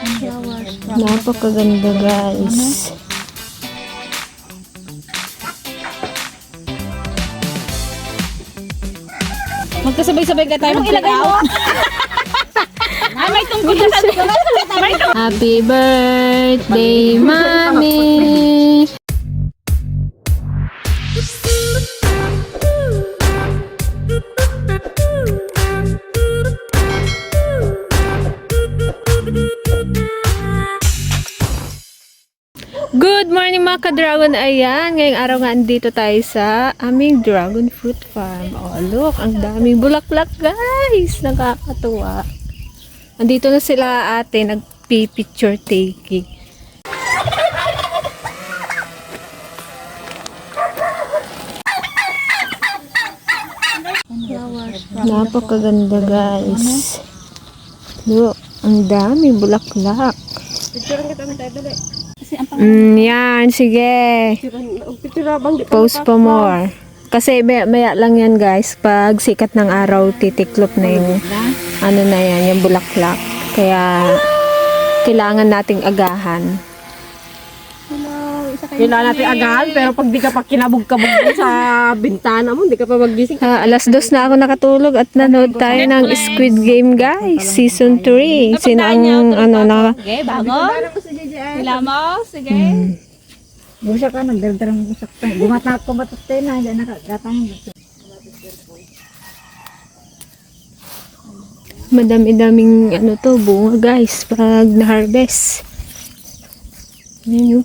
Napakaganda guys. Magkasabay-sabay ka tayo ilagay mo. Ay, may tungkol na sa. Happy birthday, Mommy! Good morning mga ka-dragon. Ayan, ngayong araw nga andito tayo sa aming dragon fruit farm. Oh, look, ang daming bulaklak guys. Nakakatuwa. Andito na sila ate, nagpi-picture taking. Napakaganda guys. Look, ang dami bulaklak. Kasi ang pang... Mm, yan, sige. Post pa more. Kasi maya, maya lang yan guys. Pag sikat ng araw, titiklop na yung ano na yan, yung bulaklak. Kaya kailangan nating agahan. Kailangan natin agahan, pero pag di ka pa kinabog-kabog sa bintana mo, di ka pa magising. Ah, alas dos na ako nakatulog at nanood tayo ng Squid Game guys, season 3. Sino ang ano na Sige, bangon. Sila mo. Sige. Busa ka, nagdardarang busak pa. Gumata ko batatay na, hindi nakagatang. madami-daming ano to, bunga guys, pag na-harvest. Ayan yun.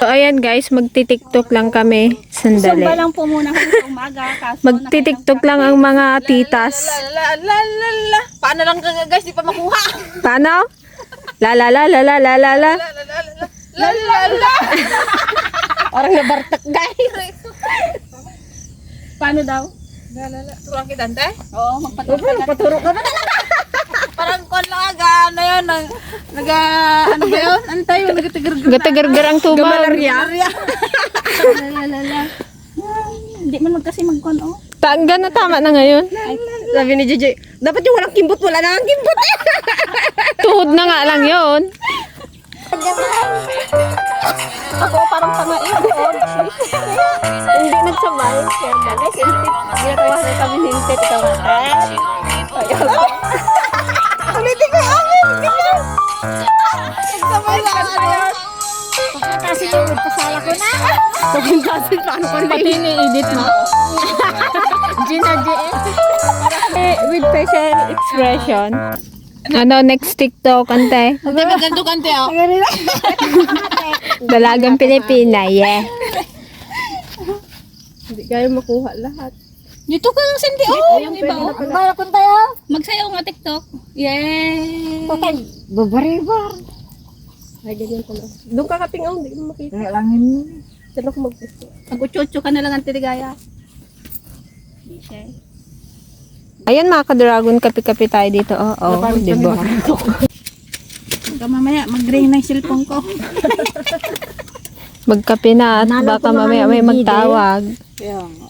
So, ayan guys, magti-tiktok lang kami. Sandali. Zumba lang po muna kami sa umaga. Kaso, Magti-tiktok lang ang mga titas. La, la, la, la. Paano lang ka guys, di pa makuha? Paano? La la la la la la la la. La, la, la. Parang nabartak guys. Paano daw? La, la, la. Turang kita, ante? Oo, magpatulog ka. Paturo ka na. Parang kon lang aga, ano yun, nag, nag, ano ba yun? Antay, yung nagatigargar. Gatagargar ang tubag. Gabalarya. Lalala. Hindi man magkasi magkon, oh. Tangga na tama na ngayon. Sabi ni Gigi, dapat yung walang kimbot, wala na ang kimbot. Tuhod na nga lang yon. Ako parang pangain. Hindi nagsabay. Kaya guys, ginagawa na kami hintit. Ikaw Ulitin ko amin. Nagsabay lang ano. Kasi yung pasala ko na. Kasi paano ko Pati ni-edit mo. Gina. Eh, With facial expression. Ano, next TikTok, ante? Ganto kante oh. Dalagang Pilipina, yeah. Hindi kayo makuha lahat. Dito ka lang sindi. Oh, yung iba, oh. Para kun tayo. Magsayaw nga TikTok. Yay! Babaribar. Ay, ganyan pala. Doon ka katingaw, hindi mo makita. Kaya langin mo. Saan ako mag-gusto? Mag-uchocho ka na lang ang tiligaya. Okay. Ayan mga ka-dragon, kapi-kapi tayo dito. Oo, oh, oh, di ba? Ikaw mamaya, mag-ring na yung cellphone ko. Magkape na at baka mamaya may magtawag. Kaya nga.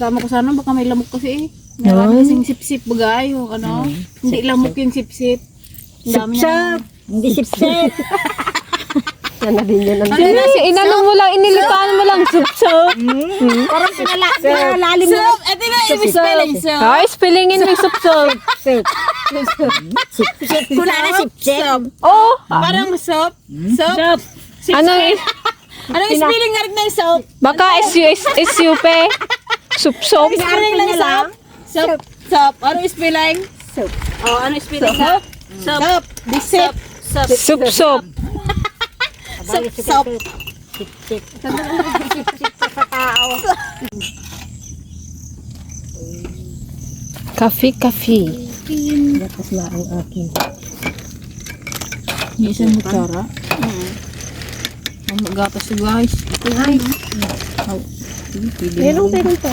Kasama ko sana, baka may lamok kasi eh. Meron kasing sip-sip bagay. o Ano? Hindi lamok yung sip-sip. Niya. Hindi sip-sip. Yan na din yun. Ano na, inano mo lang, inilitaan mo lang, sup-sup. Parang sinala, sinalalim mo. Soup! Ito na yung spelling soup. Ay, spellingin mo yung sup-sup. Sip. Wala na sip-sip. Oh, Parang soup. Soup. ano eh, Anong spelling nga rin ng soup? baka SU, SUP. Sup-sup. Spelling ng soup? Soup. Soup. Ano spelling? Soup. Oh, ano spelling? Soup. Soup. Soup. Soup. Sup-sup. Soup. Soup. Sip-sip. Sip-sip sa tao. Coffee, coffee. Gatas na ang akin. Yung isang kutsara. Ang gatas si guys. Ay. Meron meron pa.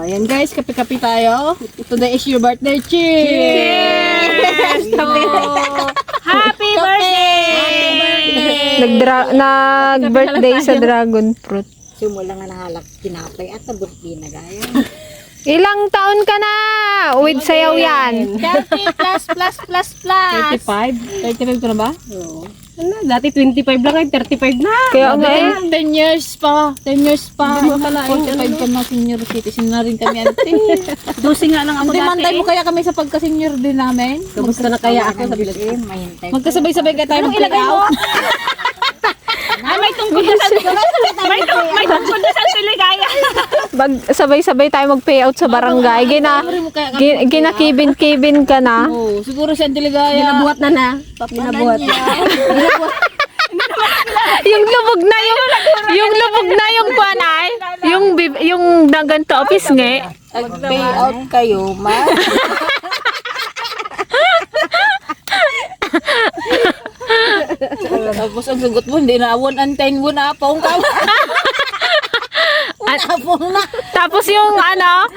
Ayan guys, kape-kape tayo. Today is your birthday. Cheers! Happy birthday! Nag nag-birthday sa dragon fruit. Simula nga nahalak tinapay at tabot na gaya. Ilang taon ka na? With sayaw yan. 30 plus plus plus plus. 35? 35 ka na ba? Oo. Ano, dati 25 lang ngayon, 35 na. Kaya nga eh. 10 years pa. 10 years pa. 45 ka na senior citizen na rin kami ante. Dusi nga lang ako dati. Mantay mo kaya kami sa pagka-senior din namin. Kamusta na kaya ako sa? Eh, mahintay. Magkasabay-sabay ka tayo ilagay mo? Tungkol na sa may, tung- may tungkol na sa siligaya. Bag, sabay-sabay tayo mag-payout sa barangay. Gina, gi- ginakibin-kibin ka na. Oh, siguro siya ang. Ginabuhat na na. Ginabuhat na. yung lubog na yung yung lubog na yung kwanay. Yung bib- yung naganto office nga. Pag-pay out kayo, ma. Tapos ang sagot mo, hindi na awon antayin mo na apong ka. Tapos yung ano,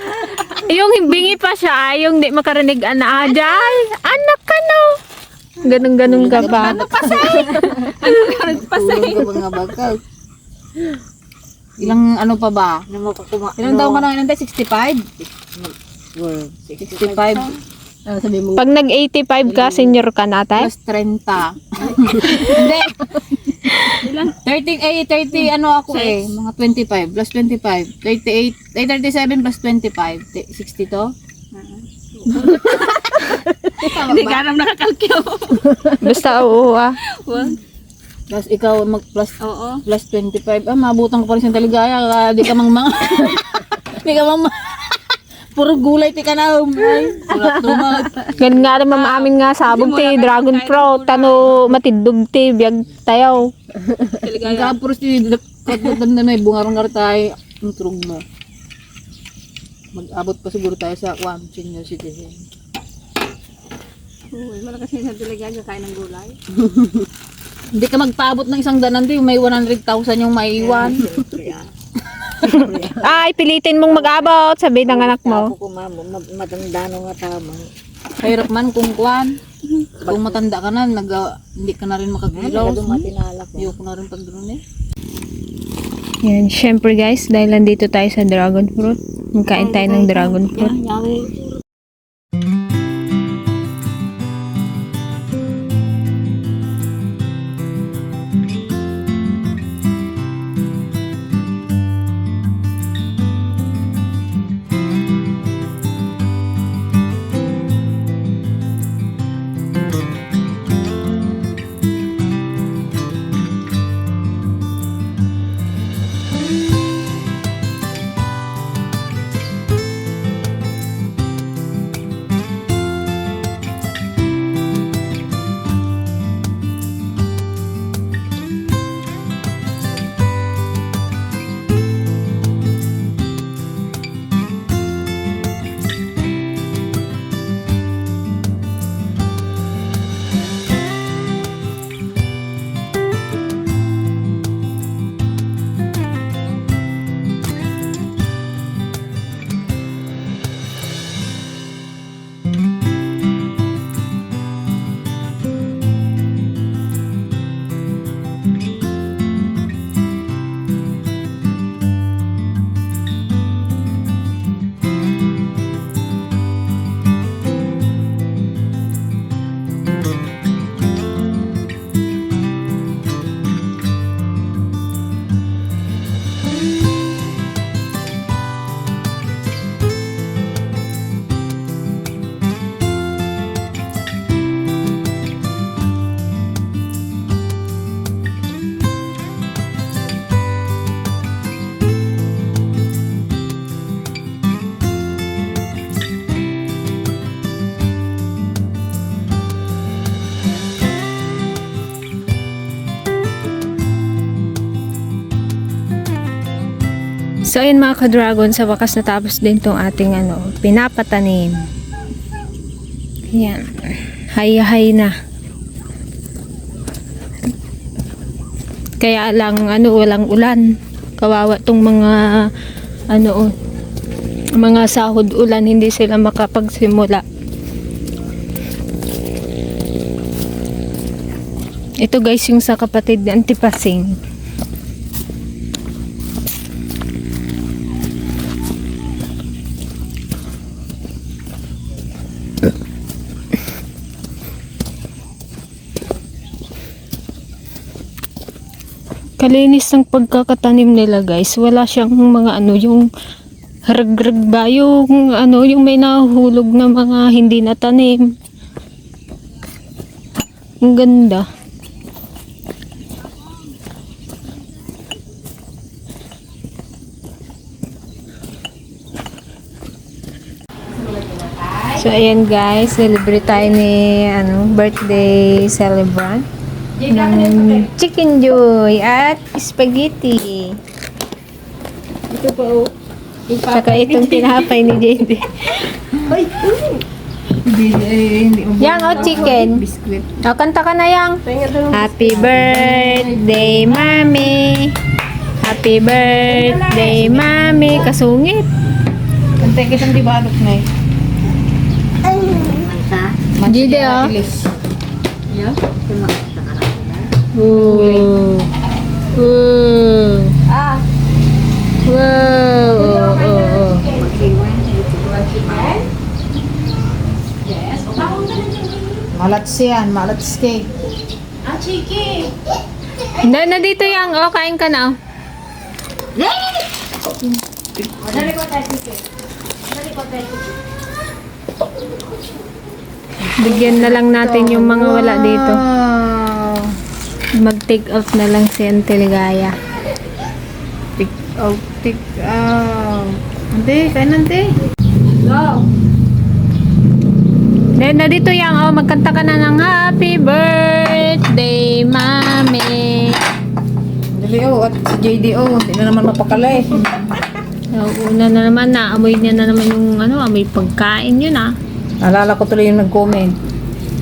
yung bingi pa siya, yung di makarinig ana ajay. Anak ka no. Ganun ganun ka ba? Pasay ka mga bagay. Ilang ano pa ba? Ilang taong ka na inantay? 65? Well, 65 Ano sabi mo? Pag nag-85 ka, senior ka na, tay? plus 30. Hindi. Ilang? 30, eh, 30 ano ako eh. Mga 25 plus 25. 38, eh, 37 plus 25. T- 60 to? Hindi ka naman nakakalkyo. Basta oo ah. Plus ikaw mag plus plus 25. Ah, mabutan ko pa rin siyang taligaya. Ah, di ka mang mga... di ka mang ma- Puro gulay ti ka na. Ay, sulat lumag. Gan nga rin mamamin nga sabog ti dragon fruit. Tano matidog ti biyag tayaw. Ang kapros ti katatan na may bungarong tayo. Ang turog mo. Mag-abot pa siguro tayo sa kwan, senior citizen. Uy, malakas yung talaga kain ng gulay. Hindi ka magpaabot ng isang danan, di, may 100,000 yung maiwan. Ay, pilitin mong mag-abot, sabi ng anak mo. Ako ko ma, ma- matandano nga tama. Hirap man kung kwan. Kung matanda ka na, nag, hindi ka na rin makagilaw. Lalo matinalak. Ayoko na rin pag gano'n eh. Yan, syempre guys, dahil nandito tayo sa dragon fruit. Magkain tayo ng dragon fruit. So, ayun mga ka-dragon, sa wakas natapos din tong ating ano, pinapatanim. Yan. Hay-hay na. Kaya lang, ano, walang ulan. Kawawa tong mga, ano, mga sahod ulan, hindi sila makapagsimula. Ito guys, yung sa kapatid ni Antipasing. Kalinis ng pagkakatanim nila guys. Wala siyang mga ano, yung haragrag ba? Yung ano, yung may nahuhulog na mga hindi natanim. Ang ganda. So, ayan guys, celebrate tayo ni ano, birthday celebrant ng chicken joy at spaghetti. Ito pa oh. Saka itong tinapay ni JD. Hindi, eh. Yang o chicken. Biskuit. O, kanta ka na yang. Happy birthday, mami. Happy birthday, mami. Kasungit. Antay kitang di balot na eh. JD oh. Ilis. Ooh. Ooh. Ah. Wow. Oh, oh, oh. Malats yan, malats cake. Hindi na dito yang. O, kain ka na. oh. Bigyan na lang natin yung mga wala dito. Mag-take off na lang si Auntie Ligaya. Tik out, tik out. Ante, kain nante. Go. Then, na dito yang, oh, magkanta ka na ng Happy Birthday, Mami. Dali oh, at si JD oh, hindi na naman mapakala eh. Una na naman, naamoy niya na naman yung ano, amoy pagkain yun ah. Naalala ko tuloy yung nag-comment.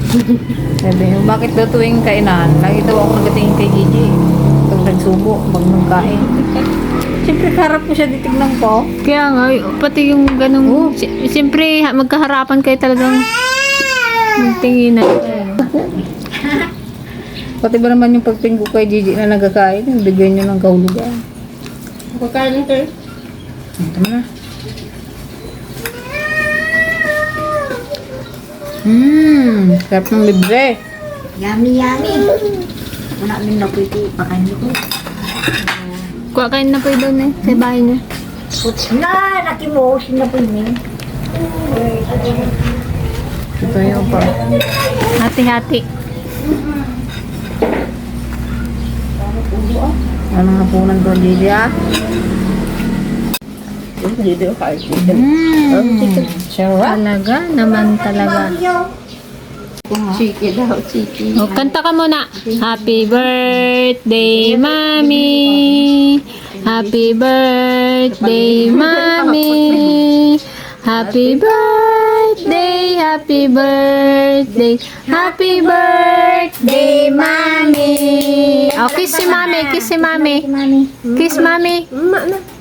Sabi bakit daw tuwing kainan? Lagi daw ako nagatingin kay Gigi. Pag nagsubo, pag nagkain. Siyempre, karap ko siya, titignan ko. Kaya nga, pati yung ganong, si- siyempre, ha- magkaharapan kayo talagang magtinginan. Pati ba naman yung pagtingko kay Gigi na nagkakain, bigyan niyo ng kahulugan. Pagkain ito. Ito na. Mmm, sarap ng libre. Yummy, yummy. Wala min na po ito. Pakain ko. Kuha kayo na po doon eh, sa bahay niya. Puts na, nakimo. Sina po yun. Ito yung pa. Hati-hati. Anong hapunan ko, Gigi ah? Hindi daw kain. Mmm, sarap. Talaga, naman talaga. Chiki daw, chiki. O, kanta ka muna. Happy birthday, Mami. Happy birthday, Mami. Happy birthday, happy birthday, happy birthday, Mami. O, kiss si Mami, kiss si Mami. Kiss Mami.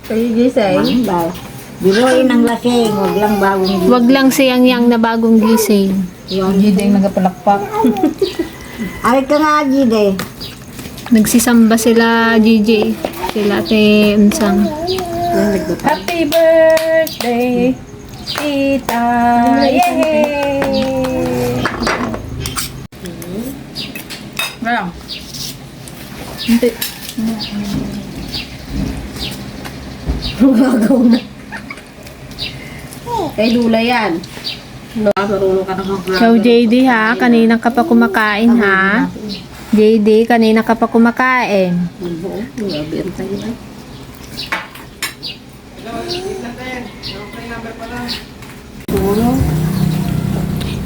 Kayo gisay. Biruin ang lasing. Huwag lang bagong Wag lang siyang yang na bagong gising. Yung nagapalakpak. Ay ka nga, Gide. Nagsisamba sila, Gigi. Sila, Ate Unsang. Happy birthday, Tita! Yay! Ano? Hindi. Gagaw na. Eh, dula yan. No, marunong ka naman. Ikaw, JD ha, kanina ka pa kumakain ha. JD, kanina ka pa kumakain. Oo, benta yun.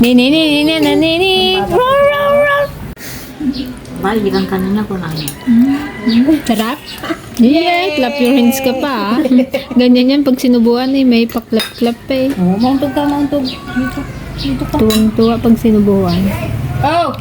Nini, nini, nini, nini. Roar, roar, roar. Bali, kang kanina ko na ano. Sarap. Yeah, clap your hands ka pa. ah. Ganyan yan pag sinubuan eh, may paklap-klap pa eh. Oh, mauntog ka, mauntog. Dito. Dito ka. Tuwang-tuwa pag sinubuan. Oh!